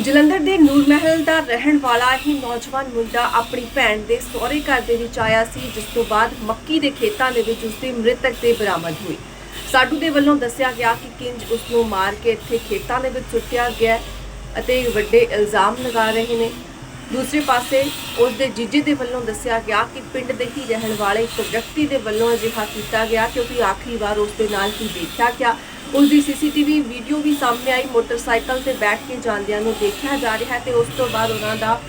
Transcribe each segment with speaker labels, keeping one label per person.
Speaker 1: ਜਲੰਧਰ ਦੇ ਨੂਰ ਮਹਿਲ ਦਾ ਰਹਿਣ ਵਾਲਾ ਹੀ ਨੌਜਵਾਨ ਮੁੰਡਾ ਆਪਣੀ ਭੈਣ ਦੇ ਸਹੁਰੇ ਘਰ ਦੇ ਵਿੱਚ ਆਇਆ ਸੀ, ਜਿਸ ਤੋਂ ਬਾਅਦ ਮੱਕੀ ਦੇ ਖੇਤਾਂ ਦੇ ਵਿੱਚ ਉਸਦੇ ਮ੍ਰਿਤਕ ਤੇ ਬਰਾਮਦ ਹੋਈ ਸਾਡੂ ਦੇ ਵੱਲੋਂ ਦੱਸਿਆ ਗਿਆ ਕਿ ਕਿੰਜ ਉਸ ਨੂੰ ਮਾਰ ਕੇ ਇੱਥੇ ਖੇਤਾਂ ਦੇ ਵਿੱਚ ਸੁੱਟਿਆ ਗਿਆ ਅਤੇ ਵੱਡੇ ਇਲਜ਼ਾਮ ਲਗਾ ਰਹੇ ਨੇ। ਦੂਸਰੇ ਪਾਸੇ ਉਸ ਦੇ ਜੀਜੇ ਦੇ ਵੱਲੋਂ ਦੱਸਿਆ ਗਿਆ ਕਿ ਪਿੰਡ ਦੇ ਹੀ ਰਹਿਣ ਵਾਲੇ ਇੱਕ ਵਿਅਕਤੀ ਦੇ ਵੱਲੋਂ ਅਜਿਹਾ ਕੀਤਾ ਗਿਆ ਕਿਉਂਕਿ ਆਖਰੀ ਵਾਰ ਉਸ ਦੇ ਨਾਲ ਹੀ ਦੇਖਿਆ ਗਿਆ। ਉਸ ਦੀ ਸੀਸੀਟੀਵੀ ਵੀਡੀਓ ਵੀ ਸਾਹਮਣੇ ਆਈ, ਮੋਟਰਸਾਈਕਲ ਤੇ ਬੈਠ ਕੇ ਜਾਂਦਿਆਂ ਨੂੰ ਦੇਖਿਆ ਜਾ ਰਿਹਾ ਹੈ ਤੇ ਉਸ ਤੋਂ ਬਾਅਦ ਉਹਨਾਂ ਦਾ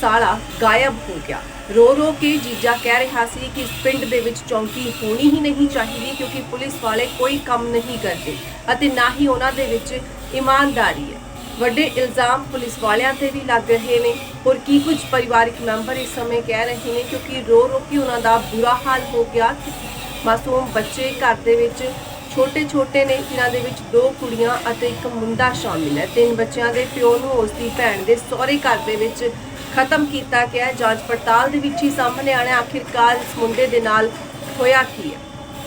Speaker 1: ਸਾਲਾ ਗਾਇਬ ਹੋ ਗਿਆ। ਰੋ ਰੋ ਕੇ ਜੀਜਾ ਕਹਿ ਰਿਹਾ ਸੀ ਕਿ ਇਸ ਪਿੰਡ ਦੇ ਵਿੱਚ ਚੌਂਕੀ ਹੋਣੀ ਹੀ ਨਹੀਂ ਚਾਹੀਦੀ ਕਿਉਂਕਿ ਪੁਲਿਸ ਵਾਲੇ ਕੋਈ ਕੰਮ ਨਹੀਂ ਕਰਦੇ ਅਤੇ ਨਾ ਹੀ ਉਹਨਾਂ ਦੇ ਵਿੱਚ ਇਮਾਨਦਾਰੀ ਹੈ। ਵੱਡੇ ਇਲਜ਼ਾਮ ਪੁਲਿਸ ਵਾਲਿਆਂ ਤੇ ਵੀ ਲੱਗ ਰਹੇ ਨੇ। ਔਰ ਕੀ ਕੁਝ ਪਰਿਵਾਰਕ ਮੈਂਬਰ ਇਸ ਸਮੇਂ ਕਹਿ ਰਹੇ ਨੇ ਕਿਉਂਕਿ ਰੋ ਰੋ ਕੇ ਉਹਨਾਂ ਦਾ ਬੁਰਾ ਹਾਲ ਹੋ ਗਿਆ। ਮਾਸੂਮ ਬੱਚੇ ਘਰ ਦੇ ਵਿੱਚ ਛੋਟੇ ਛੋਟੇ ਨੇ ਜਿਨ੍ਹਾਂ ਦੇ ਵਿੱਚ ਦੋ ਕੁੜੀਆਂ ਅਤੇ ਇੱਕ ਮੁੰਡਾ ਸ਼ਾਮਿਲ ਹੈ। ਤਿੰਨ ਬੱਚਿਆਂ ਦੇ ਪਿਓ ਨੂੰ ਉਸ ਦੀ ਭੈਣ ਦੇ ਸਹੁਰੇ ਘਰ ਦੇ ਵਿੱਚ ਖਤਮ ਕੀਤਾ ਗਿਆ ਹੈ। ਜਾਂਚ ਪੜਤਾਲ ਦੇ ਵਿੱਚ ਹੀ ਸਾਹਮਣੇ ਆਣਾ ਆਖਿਰਕਾਰ ਇਸ ਮੁੰਡੇ ਦੇ ਨਾਲ ਹੋਇਆ ਕੀ ਹੈ।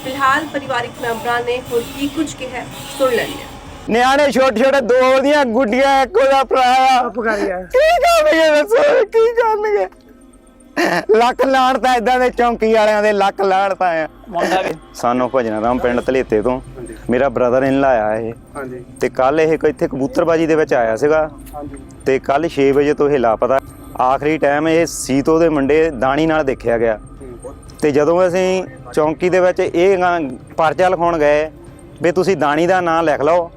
Speaker 1: ਫਿਲਹਾਲ ਪਰਿਵਾਰਕ ਮੈਂਬਰਾਂ ਨੇ ਹੋਰ ਕੀ ਕੁਝ ਕਿਹਾ ਸੁਣ ਲੈਂਦੇ ਹਾਂ।
Speaker 2: ਨਿਆਣੇ ਛੋਟੇ ਛੋਟੇ ਦੋ ਉਹਦੀਆਂ ਗੁੱਡੀਆਂ ਇੱਕ ਉਹਦਾ ਭਰਾ ਕੀ ਕਰਨਗੇ ਦੱਸੋ ਕੀ ਕਰਨਗੇ? ਲੱਖ ਲਾਣ ਤਾਂ ਇਦਾਂ ਦੇ ਚੌਂਕੀ ਵਾਲਿਆਂ ਦੇ ਲੱਖ ਲਾਣ ਤਾਂ ਆ।
Speaker 3: ਮੁੰਡਾ ਵੀ।
Speaker 2: ਸਾਨੂੰ ਭਜਨਾ ਰਾਮ ਪਿੰਡ ਧਲੇਤੇ ਤੋਂ। ਮੇਰਾ ਬ੍ਰਦਰ ਇਨ ਲਾਇਆ ਇਹ।
Speaker 3: ਹਾਂਜੀ।
Speaker 2: ਤੇ ਕੱਲ ਇਹ ਕੋਈ ਇੱਥੇ ਕਬੂਤਰਬਾਜੀ ਦੇ ਵਿੱਚ ਆਇਆ ਸੀਗਾ।
Speaker 3: ਹਾਂਜੀ।
Speaker 2: ਤੇ ਕੱਲ 6 ਵਜੇ ਤੋਂ ਇਹ ਲਾਪਤਾ। ਆਖਰੀ ਟਾਈਮ ਇਹ ਸੀਤੋ ਦੇ ਮੁੰਡੇ ਦਾਣੀ ਨਾਲ ਦੇਖਿਆ ਗਿਆ। ਤੇ ਜਦੋਂ ਅਸੀਂ ਚੌਂਕੀ ਦੇ ਵਿੱਚ ਇਹ ਪਰਚਾ ਲਿਖਾਉਣ ਗਏ ਵੀ ਤੁਸੀਂ ਦਾਣੀ ਦਾ ਨਾਂ ਲਿਖ ਲਓ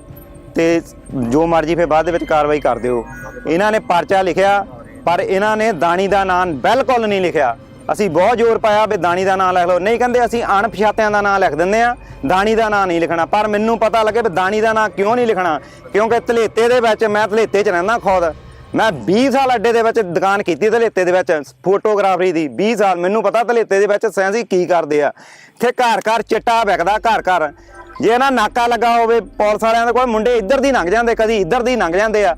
Speaker 2: ਤੇ ਜੋ ਮਰਜ਼ੀ ਫਿਰ ਬਾਅਦ ਦੇ ਵਿੱਚ ਕਾਰਵਾਈ ਕਰ ਦਿਓ। ਇਹਨਾਂ ਨੇ ਪਰਚਾ ਲਿਖਿਆ। ਪਰ ਇਹਨਾਂ ਨੇ ਦਾਣੀ ਦਾ ਨਾਂ ਬਿਲਕੁਲ ਨਹੀਂ ਲਿਖਿਆ। ਅਸੀਂ ਬਹੁਤ ਜ਼ੋਰ ਪਾਇਆ ਵੀ ਦਾਣੀ ਦਾ ਨਾਂ ਲਿਖ ਲਓ। ਨਹੀਂ ਕਹਿੰਦੇ ਅਸੀਂ ਅਣਪਛਾਤਿਆਂ ਦਾ ਨਾਂ ਲਿਖ ਦਿੰਦੇ ਆ ਦਾਣੀ ਦਾ ਨਾਂ ਨਹੀਂ ਲਿਖਣਾ। ਪਰ ਮੈਨੂੰ ਪਤਾ ਲੱਗੇ ਵੀ ਦਾਣੀ ਦਾ ਨਾਂ ਕਿਉਂ ਨਹੀਂ ਲਿਖਣਾ? ਕਿਉਂਕਿ ਧਲੇਤੇ ਦੇ ਵਿੱਚ ਮੈਂ ਧਲੇਤੇ 'ਚ ਰਹਿੰਦਾ ਖੁਦ। ਮੈਂ 20 ਸਾਲ ਅੱਡੇ ਦੇ ਵਿੱਚ ਦੁਕਾਨ ਕੀਤੀ ਧਲੇਤੇ ਦੇ ਵਿੱਚ। ਫੋਟੋਗ੍ਰਾਫਰੀ ਦੀ 20 ਸਾਲ। ਮੈਨੂੰ ਪਤਾ ਧਲੇਤੇ ਦੇ ਵਿੱਚ ਸੈਂਸੀ ਕੀ ਕਰਦੇ ਆ। ਇੱਥੇ ਘਰ ਘਰ ਚਿੱਟਾ ਵਿਕਦਾ, ਘਰ ਘਰ। ਜੇ ਨਾ ਨਾਕਾ ਲੱਗਾ ਹੋਵੇ, ਪੁਲਿਸ ਵਾਲਿਆਂ ਦੇ ਕੋਲ ਮੁੰਡੇ ਇੱਧਰ ਦੀ ਲੰਘ ਜਾਂਦੇ, ਕਦੀ ਇੱਧਰ ਦੀ ਲੰਘ ਜਾਂਦੇ ਆ।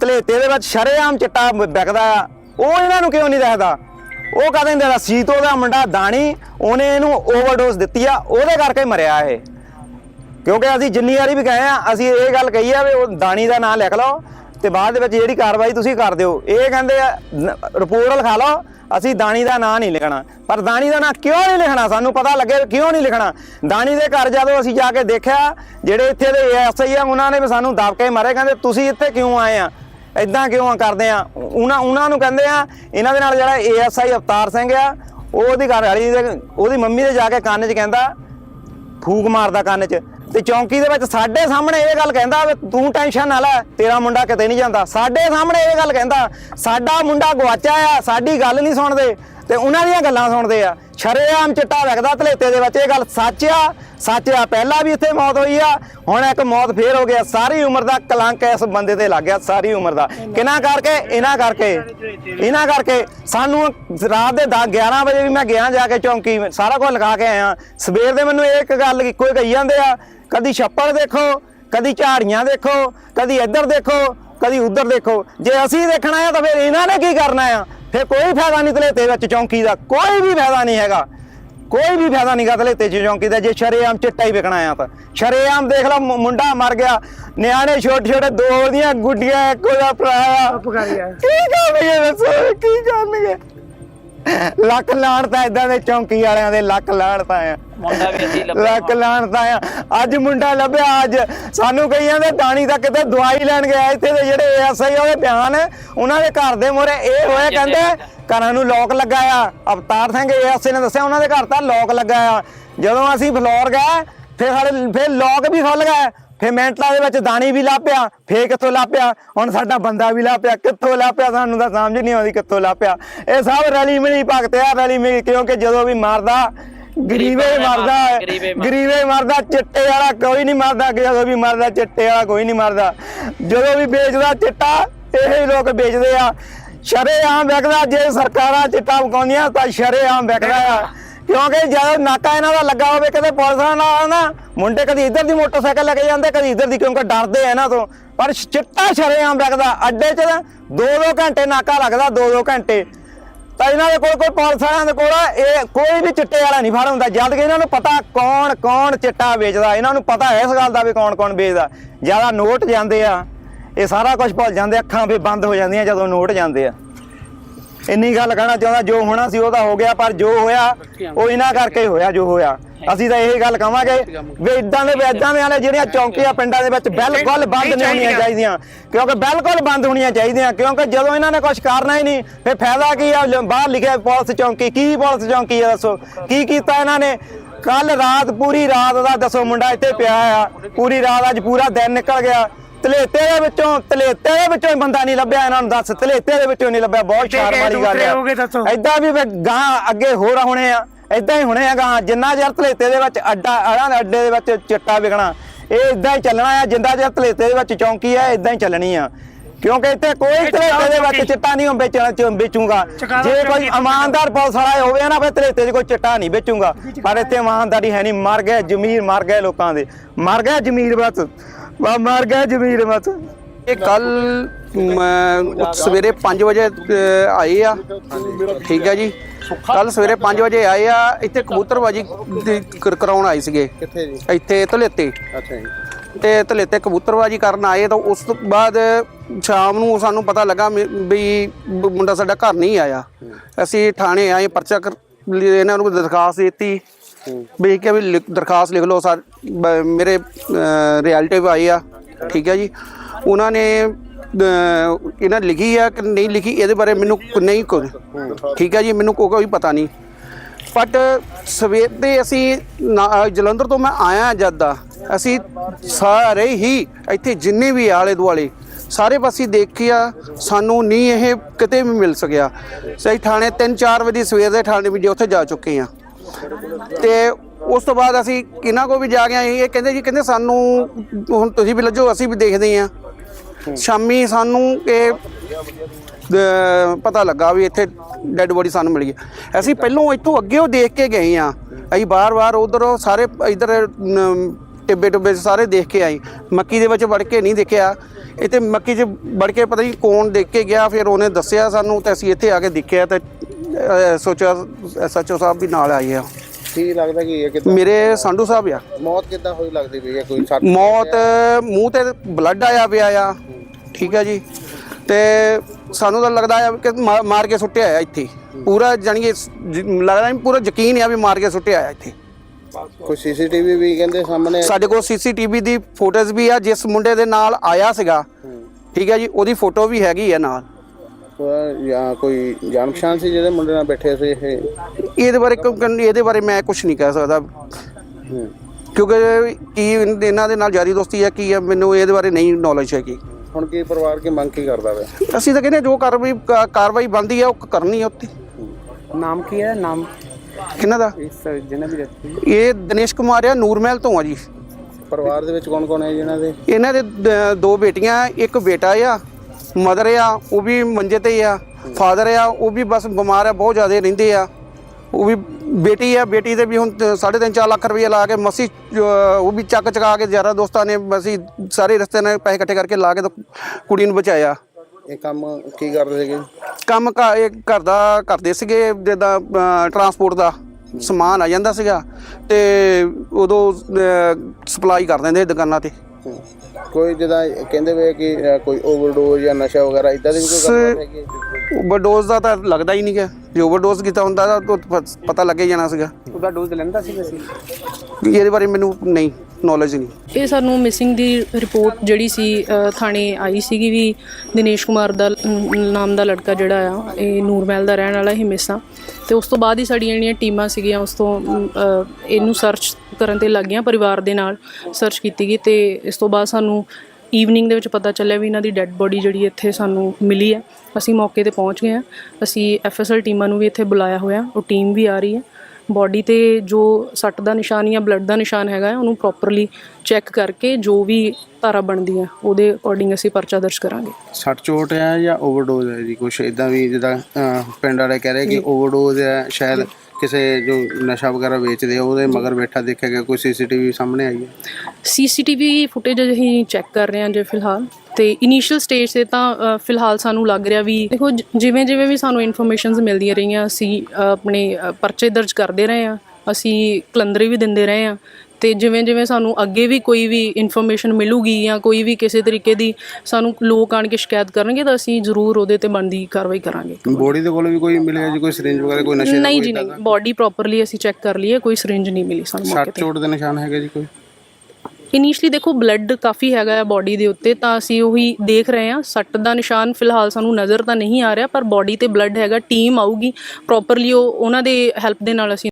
Speaker 2: ਤਲੇਤੇ ਦੇ ਵਿੱਚ ਸ਼ਰੇਆਮ ਚਿੱਟਾ ਵ- ਵਿਕਦਾ ਆ। ਉਹ ਇਹਨਾਂ ਨੂੰ ਕਿਉਂ ਨਹੀਂ ਦੱਸਦਾ ਉਹ ਕਹਿੰਦੇ ਨੇ ਸੀਤੋ ਦਾ ਮੁੰਡਾ ਦਾਣੀ, ਉਹਨੇ ਇਹਨੂੰ ਓਵਰਡੋਜ਼ ਦਿੱਤੀ ਆ, ਉਹਦੇ ਕਰਕੇ ਮਰਿਆ ਇਹ। ਕਿਉਂਕਿ ਅਸੀਂ ਜਿੰਨੀ ਵਾਰੀ ਵੀ ਗਏ ਆ, ਅਸੀਂ ਇਹ ਗੱਲ ਕਹੀ ਆ ਵੀ ਉਹ ਦਾਣੀ ਦਾ ਨਾਂ ਲਿਖ ਲਓ, ਤੇ ਬਾਅਦ ਦੇ ਵਿੱਚ ਜਿਹੜੀ ਕਾਰਵਾਈ ਤੁਸੀਂ ਕਰ ਦਿਓ। ਇਹ ਕਹਿੰਦੇ ਆ ਰਿਪੋਰਟ ਲਿਖਾ ਲਓ, ਅਸੀਂ ਦਾਣੀ ਦਾ ਨਾਂ ਨਹੀਂ ਲਿਖਣਾ। ਪਰ ਦਾਣੀ ਦਾ ਨਾਂ ਕਿਉਂ ਨਹੀਂ ਲਿਖਣਾ? ਸਾਨੂੰ ਪਤਾ ਲੱਗੇ ਵੀ ਕਿਉਂ ਨਹੀਂ ਲਿਖਣਾ। ਦਾਣੀ ਦੇ ਘਰ ਜਦੋਂ ਅਸੀਂ ਜਾ ਕੇ ਦੇਖਿਆ, ਜਿਹੜੇ ਇੱਥੇ ਦੇ ਐਸਆਈ ਆ, ਉਹਨਾਂ ਨੇ ਵੀ ਸਾਨੂੰ ਦਬ ਕੇ ਮਾਰੇ, ਕਹਿੰਦੇ, ਤੁਸੀਂ ਇੱਥੇ ਕਿਉਂ ਆਏ ਆ? ਇਦਾਂ ਕਿਉਂ ਕਰਦੇ ਆ? ਉਹਨਾਂ ਉਹਨਾਂ ਨੂੰ ਕਹਿੰਦੇ ਆ, ਇਹਨਾਂ ਦੇ ਨਾਲ ਜਿਹੜਾ ਏਐਸਆਈ ਅਵਤਾਰ ਸਿੰਘ ਆ, ਉਹ ਉਹਦੀ ਘਰ ਵਾਲੀ ਦੇ, ਉਹਦੀ ਮੰਮੀ ਦੇ ਜਾ ਕੇ ਕੰਨ 'ਚ ਕਹਿੰਦਾ, ਫੂਕ ਮਾਰਦਾ ਕੰਨ 'ਚ। ਤੇ ਚੌਂਕੀ ਦੇ ਵਿੱਚ ਸਾਡੇ ਸਾਹਮਣੇ ਇਹ ਗੱਲ ਕਹਿੰਦਾ ਵੀ ਤੂੰ ਟੈਨਸ਼ਨ ਨਾ ਲੈ, ਤੇਰਾ ਮੁੰਡਾ ਕਿਤੇ ਨਹੀਂ ਜਾਂਦਾ। ਸਾਡੇ ਸਾਹਮਣੇ ਇਹ ਗੱਲ ਕਹਿੰਦਾ, ਸਾਡਾ ਮੁੰਡਾ ਗਵਾਚਾ ਆ, ਸਾਡੀ ਗੱਲ ਨਹੀਂ ਸੁਣਦੇ। ਤੇ ਉਹਨਾਂ ਦੀਆਂ ਗੱਲਾਂ ਸੁਣਦੇ ਆ। ਸ਼ਰੇਆਮ ਚਿੱਟਾ ਵਿਖਦਾ, ਧਲੇਤੇ ਦੇ ਵਿੱਚ ਇਹ ਗੱਲ ਸੱਚ ਆ। ਸੱਚ ਆ, ਪਹਿਲਾਂ ਵੀ ਇੱਥੇ ਮੌਤ ਹੋਈ ਆ, ਹੁਣ ਇੱਕ ਮੌਤ ਫੇਰ ਹੋ ਗਿਆ ਸਾਰੀ ਉਮਰ ਦਾ ਕਲੰਕ ਇਸ ਬੰਦੇ ਤੇ ਲੱਗ ਗਿਆ, ਸਾਰੀ ਉਮਰ ਦਾ। ਕਿਹਨਾਂ ਕਰਕੇ? ਇਹਨਾਂ ਕਰਕੇ। ਇਹਨਾਂ ਕਰਕੇ। ਸਾਨੂੰ ਰਾਤ ਦੇ 10 11 ਵਜੇ ਵੀ ਮੈਂ ਗਿਆ ਜਾ ਕੇ ਚੌਂਕੀ, ਸਾਰਾ ਕੁਝ ਲਗਾ ਕੇ ਆਇਆ। ਸਵੇਰ ਦੇ ਮੈਨੂੰ ਇੱਕ ਗੱਲ ਇੱਕੋ ਹੀ ਕਹੀ ਜਾਂਦੇ ਆ, ਕਦੀ ਛੱਪੜ ਦੇਖੋ, ਕਦੀ ਝਾੜੀਆਂ ਦੇਖੋ, ਕਦੀ ਇੱਧਰ ਦੇਖੋ, ਕਦੀ ਉੱਧਰ ਦੇਖੋ। ਜੇ ਅਸੀਂ ਦੇਖਣਾ ਆ ਤਾਂ ਫਿਰ ਇਹਨਾਂ ਨੇ ਕੀ ਕਰਨਾ ਆ? ਫਿਰ ਕੋਈ ਫਾਇਦਾ ਨਹੀਂ ਧਲੇਤੇ ਵਿੱਚ ਚੌਂਕੀ ਦਾ ਕੋਈ ਵੀ ਫਾਇਦਾ ਨਹੀਂ ਹੈਗਾ। ਕੋਈ ਵੀ ਫਾਇਦਾ ਨਹੀਂ ਗਾ ਧਲੇਤੇ ਚ ਚੌਂਕੀ ਦਾ ਜੇ ਸ਼ਰੇਆਮ ਚਿੱਟਾ ਹੀ ਵਿਕਣਾ ਆ ਤਾਂ। ਸ਼ਰੇਆਮ ਦੇਖ ਲਓ ਮੁ- ਮੁੰਡਾ ਮਰ ਗਿਆ ਨਿਆਣੇ ਛੋਟੇ ਛੋਟੇ ਦੋ ਉਹਦੀਆਂ ਗੁੱਡੀਆਂ ਇੱਕ ਉਹਦਾ ਭਰਾ
Speaker 3: ਕਰ
Speaker 2: ਕੀ ਕਰਨਗੇ ਦੱਸੋ ਕੀ ਕਰਨਗੇ? ਲੱਖ ਲਾਣ ਤਾਂ ਇਦਾਂ ਦੇ ਚੌਂਕੀ ਵਾਲਿਆਂ ਦੇ ਲੱਖ ਲਾਣ ਤਾਂ ਆ।
Speaker 3: ਮੁੰਡਾ ਵੀ ਅਸੀਂ ਲੱਭਿਆ
Speaker 2: ਲੱਖ ਲਾਣ ਤਾਂ ਆ। ਅੱਜ ਮੁੰਡਾ ਲੱਭਿਆ ਅੱਜ। ਸਾਨੂੰ ਕਹੀ ਜਾਂਦੇ ਦਾਣੀ ਤਾਂ ਕਿਤੇ ਦਵਾਈ ਲੈਣ ਗਿਆ ਇੱਥੇ ਦੇ ਜਿਹੜੇ ਐਸਆਈ ਉਹਦੇ ਬਿਆਨ ਉਹਨਾਂ ਦੇ ਘਰ ਦੇ ਮੋਰੇ ਇਹ ਹੋਇਆ ਕਹਿੰਦੇ ਘਰਾਂ ਨੂੰ ਲੋਕ ਲੱਗਾ ਆ ਅਵਤਾਰ ਸਿੰਘ ਐਸਆਈ ਨੇ ਦੱਸਿਆ ਉਹਨਾਂ ਦੇ ਘਰ ਤਾਂ ਲੋਕ ਲੱਗਾ ਆ ਜਦੋਂ ਅਸੀਂ ਫਲੋਰ ਗਏ ਫਿਰ ਸਾਡੇ ਫਿਰ ਲੋਕ ਵੀ ਖੁੱਲ ਗਏ ਫਿਰ ਮਿੰਟਾਂ ਦੇ ਵਿੱਚ ਦਾਣੀ ਵੀ ਲੱਭਿਆ ਫੇਰ ਕਿੱਥੋਂ ਲੱਭਿਆ ਹੁਣ ਸਾਡਾ ਬੰਦਾ ਵੀ ਲੱਭਿਆ ਕਿੱਥੋਂ ਲੱਭਿਆ ਸਾਨੂੰ ਤਾਂ ਸਮਝ ਨਹੀਂ ਆਉਂਦੀ ਕਿੱਥੋਂ ਲੱਭਿਆ ਇਹ ਸਭ ਰਲੀ ਮਿਲੀ ਭਗਤ ਆ ਰਲੀ ਮਿਲੀ ਕਿਉਂਕਿ ਜਦੋਂ ਵੀ ਮਾਰਦਾ ਗਰੀਬੇ ਮਰਦਾ।
Speaker 3: ਗਰੀਬੇ ਮਰਦਾ।
Speaker 2: ਚਿੱਟੇ ਵਾਲਾ ਕੋਈ ਨਹੀਂ ਮਰਦਾ ਜਦੋਂ ਵੀ ਮਰਦਾ ਚਿੱਟੇ ਵਾਲਾ ਕੋਈ ਨਹੀਂ ਮਰਦਾ। ਜਦੋਂ ਵੀ ਵੇਚਦਾ ਚਿੱਟਾ ਇਹੀ ਲੋਕ ਵੇਚਦੇ ਆ। ਸ਼ਰੇਆਮ ਵਿਕਦਾ ਜੇ ਸਰਕਾਰਾਂ ਚਿੱਟਾ ਮਕਾਉਂਦੀਆਂ ਤਾਂ ਸ਼ਰੇਆਮ ਵਿਕਦਾ ਆ। ਕਿਉਂਕਿ ਜਦੋਂ ਨਾਕਾ ਇਹਨਾਂ ਦਾ ਲੱਗਾ ਹੋਵੇ, ਕਦੇ ਪੁਲਿਸ ਨਾਲ ਨਾ ਮੁੰਡੇ ਕਦੀ ਇੱਧਰ ਦੀ ਮੋਟਰਸਾਈਕਲ ਲੈ ਕੇ ਜਾਂਦੇ, ਕਦੀ ਇੱਧਰ ਦੀ, ਕਿਉਂਕਿ ਡਰਦੇ ਆ ਇਹਨਾਂ ਤੋਂ। ਪਰ ਚਿੱਟਾ ਸ਼ਰੇਆਮ ਵਿਕਦਾ ਅੱਡੇ 'ਚ ਨਾ ਦੋ ਦੋ ਘੰਟੇ ਨਾਕਾ ਲੱਗਦਾ ਦੋ ਦੋ ਘੰਟੇ। ਤਾਂ ਇਹਨਾਂ ਦੇ ਕੋਲ ਕੋਈ ਪੁਲਿਸ ਵਾਲਿਆਂ ਦੇ ਕੋਲ ਇਹ ਕੋਈ ਵੀ ਚਿੱਟੇ ਵਾਲਾ ਨਹੀਂ ਫੜ ਹੁੰਦਾ, ਜਦ ਕਿ ਇਹਨਾਂ ਨੂੰ ਪਤਾ ਕੌਣ ਕੌਣ ਚਿੱਟਾ ਵੇਚਦਾ। ਇਹਨਾਂ ਨੂੰ ਪਤਾ ਹੈ ਇਸ ਗੱਲ ਦਾ ਵੀ ਕੌਣ ਕੌਣ ਵੇਚਦਾ। ਜ਼ਿਆਦਾ ਨੋਟ ਜਾਂਦੇ ਆ, ਇਹ ਸਾਰਾ ਕੁਝ ਭੁੱਲ ਜਾਂਦੇ, ਅੱਖਾਂ ਵੀ ਬੰਦ ਹੋ ਜਾਂਦੀਆਂ ਜਦੋਂ ਨੋਟ ਜਾਂਦੇ ਆ। ਇੰਨੀ ਗੱਲ ਕਹਿਣਾ ਚਾਹੁੰਦਾ ਜੋ ਹੋਣਾ ਸੀ ਉਹ ਤਾਂ ਹੋ ਗਿਆ ਪਰ ਜੋ ਹੋਇਆ ਉਹ ਇਹਨਾਂ ਕਰਕੇ ਹੋਇਆ ਜੋ ਹੋਇਆ। ਅਸੀਂ ਤਾਂ ਇਹ ਗੱਲ ਕਹਾਂਗੇ ਵੀ ਇਦਾਂ ਦੇ ਇਦਾਂ ਦੇ ਵਾਲੇ ਜਿਹੜੀਆਂ ਚੌਂਕੀਆਂ ਪਿੰਡਾਂ ਦੇ ਵਿੱਚ ਬਿਲਕੁਲ ਬੰਦ ਨਹੀਂ ਹੋਣੀਆਂ ਚਾਹੀਦੀਆਂ। ਕਿਉਂਕਿ ਬਿਲਕੁਲ ਬੰਦ ਹੋਣੀਆਂ ਚਾਹੀਦੀਆਂ ਕਿਉਂਕਿ ਜਦੋਂ ਇਹਨਾਂ ਨੇ ਕੁਝ ਕਰਨਾ ਹੀ ਨਹੀਂ ਫਿਰ ਫਾਇਦਾ ਕੀ ਆ? ਬਾਹਰ ਲਿਖਿਆ ਪੁਲਿਸ ਚੌਂਕੀ ਕੀ ਪੁਲਿਸ ਚੌਂਕੀ ਆ ਦੱਸੋ? ਕੀ ਕੀਤਾ ਇਹਨਾਂ ਨੇ? ਕੱਲ ਰਾਤ ਪੂਰੀ ਰਾਤ ਦਾ ਦੱਸੋ ਮੁੰਡਾ ਇੱਥੇ ਪਿਆ ਆ ਪੂਰੀ ਰਾਤ ਅੱਜ ਪੂਰਾ ਦਿਨ ਨਿਕਲ ਗਿਆ। ਤਲੇਤੇ ਦੇ ਵਿੱਚੋਂ ਤਲੇਤੇ ਦੇ ਵਿੱਚੋਂ ਹੀ ਬੰਦਾ ਨਹੀਂ ਲੱਭਿਆ ਇਹਨਾਂ ਨੂੰ ਦੱਸ। ਤਲੇਤੇ ਦੇ ਵਿੱਚੋਂ ਨਹੀਂ ਲੱਭਿਆ ਬਹੁਤ ਸ਼ਰਮ ਵਾਲੀ ਗੱਲ
Speaker 3: ਦੂਸਰੇ ਹੋਗੇ
Speaker 2: ਆ।
Speaker 3: ਦੱਸੋ।
Speaker 2: ਐਦਾਂ ਵੀ ਫਿਰ ਗਾਂ ਅੱਗੇ ਹੋਰ ਹੋਣੇ ਆ ਐਦਾਂ ਹੀ ਹੋਣੇ ਆ ਗਾਂ ਜਿੰਨਾ ਚਿਰ ਤਲੇਤੇ ਦੇ ਵਿੱਚ ਅੱਡਾ ਅੜਾਂ ਅੱਡੇ ਦੇ ਵਿੱਚ ਚਿੱਟਾ ਵਿਕਣਾ ਇਹ ਇਦਾਂ ਹੀ ਚੱਲਣਾ ਆ ਜਿੰਦਾ ਚਿਰ ਤਲੇਤੇ ਦੇ ਵਿੱਚ ਚੌਂਕੀ ਆ ਇਦਾਂ ਹੀ ਚੱਲਣੀ ਆ। ਕਿਉਂਕਿ ਇੱਥੇ ਕੋਈ ਤਲੇਤੇ ਦੇ ਵਿੱਚ ਚਿੱਟਾ ਨਹੀਂ ਵੇਚਣਾ ਚ ਵੇਚੂਗਾ।
Speaker 3: ਚੁਕਾ ਦਿਓ
Speaker 2: ਜੇ ਕੋਈ
Speaker 3: ਚੌਂਕੀ।
Speaker 2: ਇਮਾਨਦਾਰ ਪੁਲਿਸ ਵਾਲਾ ਹੋਵੇ ਨਾ ਫਿਰ ਤਲੇਤੇ 'ਚ ਕੋਈ ਚਿੱਟਾ ਨਹੀਂ ਵੇਚੂਗਾ। ਪਰ ਇੱਥੇ ਇਮਾਨਦਾਰੀ ਹੈ ਨਹੀਂ ਮਰ ਗਏ ਜ਼ਮੀਰ ਮਰ ਗਏ ਲੋਕਾਂ ਦੇ। ਮਰ ਗਏ ਜ਼ਮੀਰ ਬਸ। ਵਾ ਮਰ ਗਏ ਜ਼ਮੀਰ ਬਸ
Speaker 4: ਇਹ ਕੱਲ ਸਵੇਰੇ 5 ਵਜੇ ਆਏ ਆ। ਠੀਕ ਹੈ ਜੀ। ਕੱਲ ਸਵੇਰੇ 5 ਵਜੇ ਆਏ ਆ। ਇੱਥੇ ਕਬੂਤਰਬਾਜੀ ਕਰਾਉਣ ਆਏ ਸੀਗੇ।
Speaker 5: ਕਿੱਥੇ ਜੀ?
Speaker 4: ਇੱਥੇ ਧਲੇਤੇ।
Speaker 5: ਅੱਛਾ ਜੀ।
Speaker 4: ਤੇ ਧਲੇਤੇ ਕਬੂਤਰਬਾਜੀ ਕਰਨ ਆਏ ਤਾਂ ਉਸ ਤੋਂ ਬਾਅਦ ਸ਼ਾਮ ਨੂੰ ਸਾਨੂੰ ਪਤਾ ਲੱਗਾ ਵੀ ਮੁੰਡਾ ਸਾਡਾ ਘਰ ਨਹੀਂ ਆਇਆ। ਅਸੀਂ ਥਾਣੇ ਆਏ ਪਰਚਾ ਇਹਨਾਂ ਨੂੰ ਦਰਖਾਸਤ ਦਿੱਤੀ। ਵੀ ਕਿ ਵੀ ਲਿਖ- ਦਰਖਾਸਤ ਲਿਖ ਲਓ ਸਰ ਬ- ਮੇਰੇ ਰਿਐਲਿਟਿਵ ਆਏ ਆ ਠੀਕ ਹੈ ਜੀ। ਉਹਨਾਂ ਨੇ ਅਹ, ਇਹਨਾਂ ਨੇ ਲਿਖੀ ਆ ਕਿ ਨਹੀਂ ਲਿਖੀ ਇਹਦੇ ਬਾਰੇ ਮੈਨੂੰ ਕੋ- ਨਹੀਂ ਕੁਝ ਠੀਕ ਹੈ ਜੀ ਮੈਨੂੰ ਕੋ- ਕੋਈ ਪਤਾ ਨਹੀਂ। ਬਟ ਸਵੇਰ ਦੇ ਅਸੀਂ ਨਾ- ਜਲੰਧਰ ਤੋਂ ਮੈਂ ਆਇਆ ਜਦ ਦਾ ਅਸੀਂ ਸਾਰੇ ਹੀ ਇੱਥੇ ਜਿੰਨੇ ਵੀ ਆਲੇ ਦੁਆਲੇ ਸਾਰੇ ਪਾਸੇ ਦੇਖਿਆ ਸਾਨੂੰ ਨਹੀਂ ਇਹ ਕਿਤੇ ਵੀ ਮਿਲ ਸਕਿਆ। ਸਹੀ ਥਾਣੇ 3-4 ਵਜੇ ਸਵੇਰ ਦੇ ਥਾਣੇ ਵੀ ਉੱਥੇ ਜਾ ਚੁੱਕੇ ਆ। ਤੇ ਉਸ ਤੋਂ ਬਾਅਦ ਅਸੀਂ ਕਿਹਨਾਂ ਕੋ ਵੀ ਜਾ ਕੇ ਆਏ ਇਹ ਕਹਿੰਦੇ ਜੀ, ਕਹਿੰਦੇ ਸਾਨੂੰ, ਹੁਣ ਤੁਸੀਂ ਵੀ ਲੱਜੋ, ਅਸੀਂ ਵੀ ਦੇਖਦੇ ਆ ਸ਼ਾਮੀ ਸਾਨੂੰ ਇਹ ਪਤਾ ਲੱਗਾ ਵੀ ਇੱਥੇ ਡੈੱਡ ਬੋਡੀ ਸਾਨੂੰ ਮਿਲੀ ਹੈ। ਅਸੀਂ ਪਹਿਲੋਂ ਇੱਥੋਂ ਅੱਗੇ ਉਹ ਦੇਖ ਕੇ ਗਏ ਆ ਅਸੀਂ ਬਾਰ-ਬਾਰ ਉਧਰ ਸਾਰੇ ਇਧਰ ਟਿੱਬੇ ਟਿੱਬੇ ਸਾਰੇ ਦੇਖ ਕੇ ਆਏ। ਮੱਕੀ ਦੇ ਵਿੱਚ ਵੜ ਕੇ ਨਹੀਂ ਦੇਖਿਆ। ਇੱਥੇ ਮੱਕੀ 'ਚ ਵੜ ਕੇ ਪਤਾ ਨਹੀਂ ਕੌਣ ਦੇਖ ਕੇ ਗਿਆ, ਫਿਰ ਉਹਨੇ ਦੱਸਿਆ ਸਾਨੂੰ ਤੇ ਅਸੀਂ ਇੱਥੇ ਆ ਕੇ ਦੇਖਿਆ ਤੇ ਅਹ, ਸੋਚਿਆ ਐਸਐਚਓ ਸਾਹਿਬ ਵੀ ਨਾਲ ਆਏ ਆ।
Speaker 5: ਕੀ ਲੱਗਦਾ ਕੀ ਇਹ ਕਿਦਾਂ
Speaker 4: ਮੇਰੇ ਸੰਧੂ ਸਾਹਿਬ ਆ।
Speaker 5: ਮੌਤ ਕਿੱਦਾਂ ਹੋਈ ਲੱਗਦੀ ਪਈ ਹੈ? ਕੋਈ ਸੱਟ
Speaker 4: ਮੌਤ ਮੂੰਹ ਤੇ ਬਲੱਡ ਆਇਆ ਪਿਆ ਆ। ਠੀਕ ਹੈ ਜੀ। ਤੇ ਸਾਨੂੰ ਤਾਂ ਲੱਗਦਾ ਆ ਕਿ ਮਾ- ਮਾਰ ਕੇ ਸੁੱਟਿਆ ਆ ਇੱਥੇ। ਪੂਰਾ ਜਾਣੀ ਕਿ ਸ- ਜ- ਲੱਗਦਾ ਨਹੀਂ ਪੂਰਾ ਯਕੀਨ ਆ ਵੀ ਮਾਰ ਕੇ ਸੁੱਟਿਆ ਆ ਇੱਥੇ।
Speaker 5: ਕੋਈ ਸੀਸੀਟੀਵੀ ਵੀ ਕਹਿੰਦੇ ਸਾਹਮਣੇ?
Speaker 4: ਸਾਡੇ ਕੋਲ ਸੀਸੀਟੀਵੀ ਦੀ ਫੋਟੋਜ਼ ਵੀ ਆ ਜਿਸ ਮੁੰਡੇ ਦੇ ਨਾਲ ਆਇਆ ਸੀਗਾ। ਠੀਕ ਹੈ ਜੀ ਉਹਦੀ ਫੋਟੋ ਵੀ ਹੈਗੀ ਆ ਨਾਲ।
Speaker 5: ਜਾਂ ਕੋਈ ਜਾਣ ਪਛਾਣ ਸੀ ਜਿਹੜੇ ਮੁੰਡੇ ਨਾਲ ਬੈਠੇ ਸੀ ਇਹ?
Speaker 4: ਇਹਦੇ ਬਾਰੇ ਕਿਉਂ- ਇਹਦੇ ਬਾਰੇ ਮੈਂ ਕੁਝ ਨਹੀਂ ਕਹਿ ਸਕਦਾ।
Speaker 5: ਹੂੰ।
Speaker 4: ਕਿਉਂਕਿ ਕੀ ਇਹਨਾਂ ਦੇ ਨਾਲ ਯਾਰੀ ਦੋਸਤੀ ਆ ਕੀ ਆ ਮੈਨੂੰ ਇਹਦੇ ਬਾਰੇ ਨਹੀਂ ਨੌਲੇਜ ਹੈਗੀ।
Speaker 5: ਹੁਣ ਕੀ ਪਰਿਵਾਰ ਕੀ ਮੰਗ ਕੀ ਕਰਦਾ ਵੇ?
Speaker 4: ਅਸੀਂ ਤਾਂ ਕਹਿੰਦੇ ਜੋ ਕਾਰਵਾਈ ਕਾ- ਕਾਰਵਾਈ ਬਣਦੀ ਆ ਉਹ ਕਰਨੀ ਆ ਉੱਤੇ
Speaker 3: ਨਾਮ ਕੀ ਹੈ? ਨਾਮ?
Speaker 4: ਕਿਹਨਾਂ ਦਾ?
Speaker 3: ਇਸ ਜਿਹਨਾਂ ਦੀ ਰੱਖੀ
Speaker 4: ਇਹ ਦਿਨੇਸ਼ ਕੁਮਾਰ ਆ ਨੂਰਮਹਿਲ ਤੋਂ ਆ ਜੀ।
Speaker 5: ਪਰਿਵਾਰ ਦੇ ਵਿੱਚ ਕੌਣ ਕੌਣ ਹੈ ਜਿਹਨਾਂ ਦੇ?
Speaker 4: ਇਹਨਾਂ ਦੇ ਦ- ਦੋ ਬੇਟੀਆਂ ਇੱਕ ਬੇਟਾ ਆ ਮਦਰ ਆ ਉਹ ਵੀ ਮੰਜੇ ਤੇ ਆ। ਫਾਦਰ ਆ ਉਹ ਵੀ ਬਸ ਬਿਮਾਰ ਆ ਬਹੁਤ ਜ਼ਿਆਦਾ ਰਹਿੰਦੇ ਆ। ਉਹ ਵੀ ਬੇਟੀ ਆ ਬੇਟੀ ਦੇ ਵੀ ਹੁਣ 3.5 4 ਲੱਖ ਰੁਪਏ ਲਾ ਕੇ ਮਸੀ ਉਹ ਵੀ ਚੱਕ ਚਕਾ ਕੇ ਯਾਰਾਂ ਦੋਸਤਾਂ ਨੇ ਮਸੀ ਸਾਰੇ ਰਸਤੇ ਨੇ ਪੈਸੇ ਇਕੱਠੇ ਕਰਕੇ ਲਾ ਕੇ ਕੁੜੀ ਨੂੰ ਬਚਾਇਆ।
Speaker 5: ਇਹ ਕੰਮ ਕੀ ਕਰਦੇ ਸੀਗੇ?
Speaker 4: ਕੰਮ ਘਰ ਦਾ ਕਰਦੇ ਸੀਗੇ ਜਿੱਦਾਂ ਟਰਾਂਸਪੋਰਟ ਦਾ ਸਮਾਨ ਆ ਜਾਂਦਾ ਸੀਗਾ ਤੇ ਉਦੋਂ ਸਪਲਾਈ ਕਰ ਦਿੰਦੇ ਦੁਕਾਨਾਂ ਤੇ।
Speaker 5: ਕੋਈ ਜਿਹਦਾ ਕਹਿੰਦੇ ਵੇ ਕਿ ਅ, ਕੋਈ ਓਵਰਡੋਜ਼ ਜਾਂ ਨਸ਼ਾ ਵਗੈਰਾ ਇਦਾਂ ਦੀ ਵੀ ਕੋਈ ਗੱਲ ਹੈਗੀ ਹੈ?
Speaker 4: ਓਵਰਡੋਜ਼ ਦਾ ਤਾਂ ਲੱਗਦਾ ਹੀ ਨਹੀਂ ਗਾ। ਜੇ ਓਵਰਡੋਜ਼ ਕੀਤਾ ਹੁੰਦਾ ਤਾਂ ਉਹ ਪ- ਪਤਾ ਲੱਗੇ ਜਾਣਾ ਸੀਗਾ।
Speaker 3: ਉਹਦਾ ਡੋਜ਼ ਲੈਂਦਾ ਸੀ? ਅਸੀਂ
Speaker 4: ਇਹਦੇ ਬਾਰੇ ਮੈਨੂੰ ਨਹੀਂ ਨੌਲੇਜ ਨਹੀਂ।
Speaker 6: ਇਹ ਸਾਨੂੰ ਮਿਸਿੰਗ ਦੀ ਰਿਪੋਰਟ ਜਿਹੜੀ ਸੀ ਅ, ਥਾਣੇ ਆਈ ਸੀਗੀ ਵੀ ਦਿਨੇਸ਼ ਕੁਮਾਰ ਦਾ ਨ- ਨਾਮ ਦਾ ਲੜਕਾ ਜਿਹੜਾ ਆ ਇਹ ਨੂਰਮਹਿਲ ਦਾ ਰਹਿਣ ਵਾਲਾ ਹੀ ਮਿਸ। ਆ ਤੇ ਉਸ ਤੋਂ ਬਾਅਦ ਹੀ ਸਾਡੀਆਂ ਜਿਹੜੀਆਂ ਟੀਮਾਂ ਸੀਗੀਆਂ ਉਸ ਤੋਂ ਅਮ, ਅ, ਇਹਨੂੰ ਸਰਚ ਕਰਨ ਤੇ ਲੱਗੀਆਂ ਪਰਿਵਾਰ ਦੇ ਨਾਲ ਸਰਚ ਕੀਤੀ ਗਈ ਤੇ ਇਸ ਤੋਂ ਬਾਅਦ ਸਾਨੂੰ ਈਵਨਿੰਗ ਦੇ ਵਿੱਚ ਪਤਾ ਚੱਲਿਆ ਵੀ ਇਹਨਾਂ ਦੀ ਡੈੱਡ ਬੋਡੀ ਜਿਹੜੀ ਇੱਥੇ ਸਾਨੂੰ ਮਿਲੀ ਹੈ। ਅਸੀਂ ਮੌਕੇ ਤੇ ਪਹੁੰਚ ਗਏ ਹਾਂ। ਅਸੀਂ ਐਫਐਸਐਲ ਟੀਮਾਂ ਨੂੰ ਵੀ ਇੱਥੇ ਬੁਲਾਇਆ ਹੋਇਆ। ਉਹ ਟੀਮ ਵੀ ਆ ਰਹੀ ਹੈ। ਬਾਡੀ ਤੇ ਜੋ ਸੱਟ ਦਾ ਨਿਸ਼ਾਨ ਜਾਂ ਬਲੱਡ ਦਾ ਨਿਸ਼ਾਨ ਹੈਗਾ ਉਹਨੂੰ ਪ੍ਰੋਪਰਲੀ ਚੈੱਕ ਕਰਕੇ ਜੋ ਵੀ ਧਾਰਾ ਬਣਦੀ ਹੈ ਉਹਦੇ ਅਕੋਰਡਿੰਗ ਅਸੀਂ ਪਰਚਾ ਦਰਜ ਕਰਾਂਗੇ।
Speaker 7: ਸੱਟ ਚੋਟ ਹੈ ਜਾਂ ਓਵਰਡੋਜ਼ ਹੈ ਜੀ? ਕੁਛ ਇਦਾਂ ਵੀ ਅਹ, ਪਿੰਡ ਵਾਲੇ ਕਹਿ ਰਹੇ ਕਿ ਓਵਰਡੋਜ਼ ਹੈ ਸ਼ਾਇਦ ਕਿਸੇ ਜੋ ਨਸ਼ਾ ਵਗੈਰਾ ਵੇਚਦੇ ਆ ਉਹਦੇ ਮਗਰ ਬੈਠਾ ਦੇਖਿਆ ਗਿਆ ਕੋਈ ਸੀਸੀਟੀਵੀ ਸਾਹਮਣੇ ਆਈ ਹੈ?
Speaker 6: ਸੀਸੀਟੀਵੀ ਫੁਟੇਜ ਅਸੀਂ ਚੈੱਕ ਕਰ ਰਹੇ ਹਾਂ ਜੇ ਫਿਲਹਾਲ। ਤੇ ਇਨੀਸ਼ੀਅਲ ਸਟੇਜ ਤੇ ਤਾਂ ਅ, ਫਿਲਹਾਲ ਸਾਨੂੰ ਲੱਗ ਰਿਹਾ ਵੀ ਦੇਖੋ ਜ- ਜਿਵੇਂ ਜਿਵੇਂ ਵੀ ਸਾਨੂੰ ਇਨਫੋਰਮੇਸ਼ਨਸ ਮਿਲਦੀਆਂ ਰਹੀਆਂ ਅਸੀਂ ਅ, ਆਪਣੇ ਅ, ਪਰਚੇ ਦਰਜ ਕਰਦੇ ਰਹੇ ਹਾਂ ਅਸੀਂ ਕਲੰਦਰੇ ਵੀ ਦਿੰਦੇ ਰਹੇ ਹਾਂ ਤੇ ਜਿਵੇਂ ਜਿਵੇਂ ਸਾਨੂੰ ਅੱਗੇ ਵੀ ਕੋਈ ਵੀ ਇਨਫੋਰਮੇਸ਼ਨ ਮਿਲੂਗੀ ਜਾਂ ਕੋਈ ਵੀ ਕਿਸੇ ਤਰੀਕੇ ਦੀ ਸਾਨੂੰ ਲੋਕ ਆਣ ਕੇ ਸ਼ਿਕਾਇਤ ਕਰਨਗੇ ਤਾਂ ਅਸੀਂ ਜ਼ਰੂਰ ਉਹਦੇ ਤੇ ਬਣਦੀ ਕਾਰਵਾਈ ਕਰਾਂਗੇ।
Speaker 7: ਬੋਡੀ ਦੇ ਕੋਲ ਵੀ ਕੋਈ ਮਿਲਿਆ ਜੀ ਕੋਈ ਸਿਰਿੰਜ ਵਗੈਰਾ ਕੋਈ ਨਸ਼ੇ ਦਾ
Speaker 6: ਨਹੀਂ ਜੀ ਨਹੀਂ। ਬਾਡੀ ਪ੍ਰੋਪਰਲੀ ਅਸੀਂ ਚੈੱਕ ਕਰ ਲਈ ਹੈ ਕੋਈ ਸਿਰਿੰਜ ਨਹੀਂ ਮਿਲੀ ਸਾਨੂੰ ਮੌਕੇ
Speaker 7: ਸੱਟ ਚੋਟ ਦੇ ਨਿਸ਼ਾਨ ਹੈਗੇ ਜੀ ਕੋਈ?
Speaker 6: ਇਨੀਸ਼ੀਅਲੀ ਦੇਖੋ ਬਲੱਡ ਕਾਫੀ ਹੈਗਾ ਹੈ ਬਾਡੀ ਦੇ ਉੱਤੇ ਤਾਂ ਅਸੀਂ ਉਹੀ ਦੇਖ ਰਹੇ ਹਾਂ। ਸੱਟ ਦਾ ਨਿਸ਼ਾਨ ਫਿਲਹਾਲ ਸਾਨੂੰ ਨਜ਼ਰ ਤਾਂ ਨਹੀਂ ਆ ਰਿਹਾ ਪਰ ਬਾਡੀ ਤੇ ਬਲੱਡ ਹੈਗਾ ਟੀਮ ਆਊਗੀ। ਪ੍ਰੋਪਰਲੀ ਉਹ ਉਹਨਾਂ ਦੇ ਹੈਲਪ ਦੇ ਨਾਲ ਅਸੀਂ